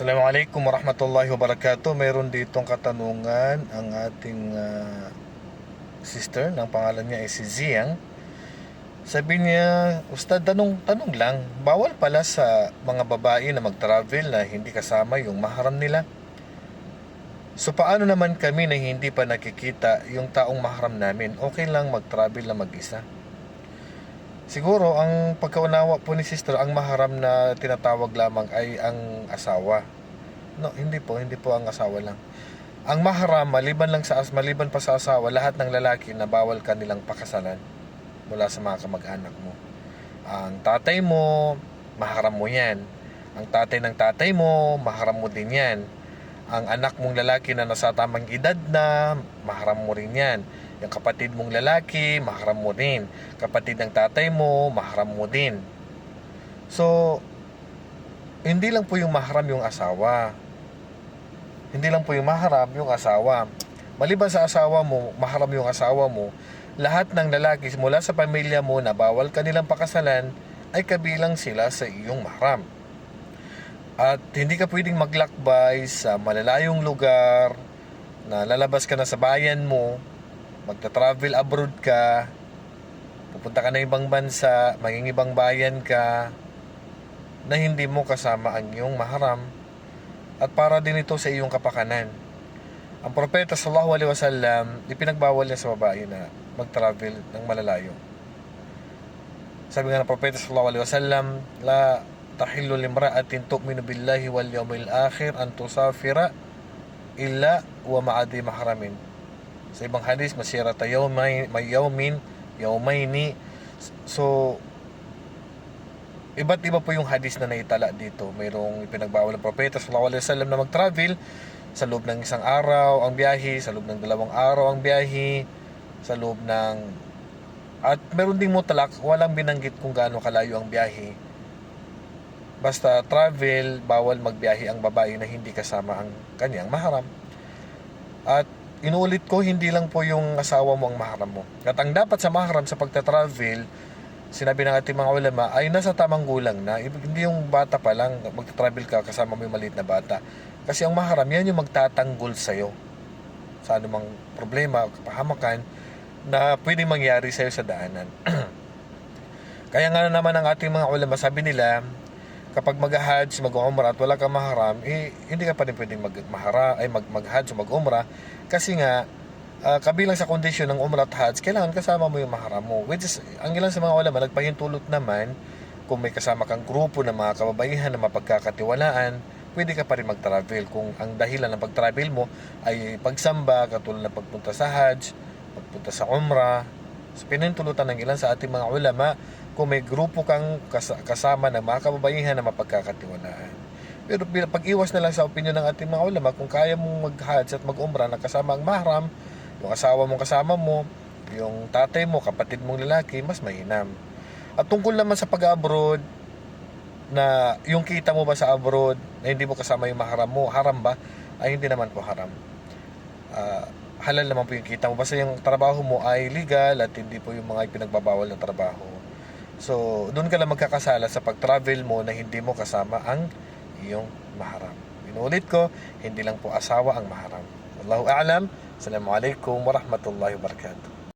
Assalamualaikum warahmatullahi wabarakatuh. Mayroon ditong katanungan ang ating ah, sister, ng pangalan niya ay si Ziang. Sabi niya, Ustad, tanong, tanong lang, bawal pala sa mga babae na mag-travel na hindi kasama yung maharam nila? So paano naman kami na hindi pa nakikita yung taong maharam namin? Okay lang mag-travel na mag-isa. Siguro ang pagkaunawa po ni sister, ang maharam na tinatawag lamang ay ang asawa. No, hindi po, hindi po ang asawa lang. Ang maharam, maliban lang sa as maliban pa sa asawa, lahat ng lalaki na bawal kanilang pakasalan mula sa mga kamag-anak mo. Ang tatay mo, maharam mo 'yan. Ang tatay ng tatay mo, maharam mo din 'yan. Ang anak mong lalaki na nasa tamang edad na, maharam mo rin 'yan. Yung kapatid mong lalaki, maharam mo din. Kapatid ng tatay mo, maharam mo din. So, hindi lang po yung maharam yung asawa. Hindi lang po yung maharam yung asawa. Maliban sa asawa mo, maharam yung asawa mo, lahat ng lalaki mula sa pamilya mo na bawal kanilang pakasalan ay kabilang sila sa iyong maharam. At hindi ka pwedeng maglakbay sa malalayong lugar na lalabas ka na sa bayan mo, magta-travel abroad ka, pupunta ka na ibang bansa, maging ibang bayan ka, na hindi mo kasama ang iyong maharam at para din ito sa iyong kapakanan. Ang propeta sallallahu alaihi wasallam, ipinagbawal niya sa babae na mag-travel ng malalayo. Sabi nga ng propeta sallallahu alaihi wasallam, la limra'atin tu'minu billahi wal yawmil akhir an tusafira illa wa ma'adi mahramin. Sa ibang hadis, masira tayo may, may yawmin, yawmayni. So, iba't iba po yung hadis na naitala dito. Mayroong ipinagbawal ng propeta sallallahu alaihi wasallam na mag-travel sa loob ng isang araw ang biyahe, sa loob ng dalawang araw ang biyahe, sa loob ng at meron ding mutlak, walang binanggit kung gaano kalayo ang biyahe. Basta travel, bawal magbiyahe ang babae na hindi kasama ang kanyang maharam. At inuulit ko, hindi lang po yung asawa mo ang maharam mo. At ang dapat sa maharam sa pagta-travel, sinabi ng ating mga ulama, ay nasa tamang gulang na. Hindi yung bata pa lang, magta-travel ka kasama mo yung maliit na bata. Kasi ang maharam, yan yung magtatanggol sa'yo. Sa anumang problema, kapahamakan, na pwedeng mangyari sa'yo sa daanan. Kaya nga naman ang ating mga ulama, sabi nila, kapag mag-hajj, mag-umrah at wala kang maharam, eh, hindi ka pa rin pwedeng mag-mahara, ay mag- mag-hajj o mag-umrah. Kasi nga, ah, kabilang sa kondisyon ng umrah at hajj, kailangan kasama mo yung maharam mo. Which is, ang ilan sa mga ulama, nagpahintulot naman, kung may kasama kang grupo ng mga kababaihan na mapagkakatiwalaan, pwede ka pa rin mag-travel. Kung ang dahilan ng pag-travel mo ay pagsamba, katulad ng pagpunta sa hajj, pagpunta sa umrah, So, pinintulutan ng ilan sa ating mga ulama kung may grupo kang kas- kasama ng mga kababaihan na mapagkakatiwalaan. Pero pag-iwas na lang sa opinion ng ating mga ulama, kung kaya mong mag-hajj at mag-umrah na kasama ang mahram, yung asawa mong kasama mo, yung tatay mo, kapatid mong lalaki, mas mainam. At tungkol naman sa pag-abroad, na yung kita mo ba sa abroad na hindi mo kasama yung mahram mo, haram ba? Ay hindi naman po haram. Ah, halal naman po yung kita mo. Basta yung trabaho mo ay legal at hindi po yung mga pinagbabawal na trabaho. So, doon ka lang magkakasala sa pag-travel mo na hindi mo kasama ang iyong maharam. Inulit ko, hindi lang po asawa ang maharam. Wallahu a'lam. Assalamualaikum warahmatullahi wabarakatuh.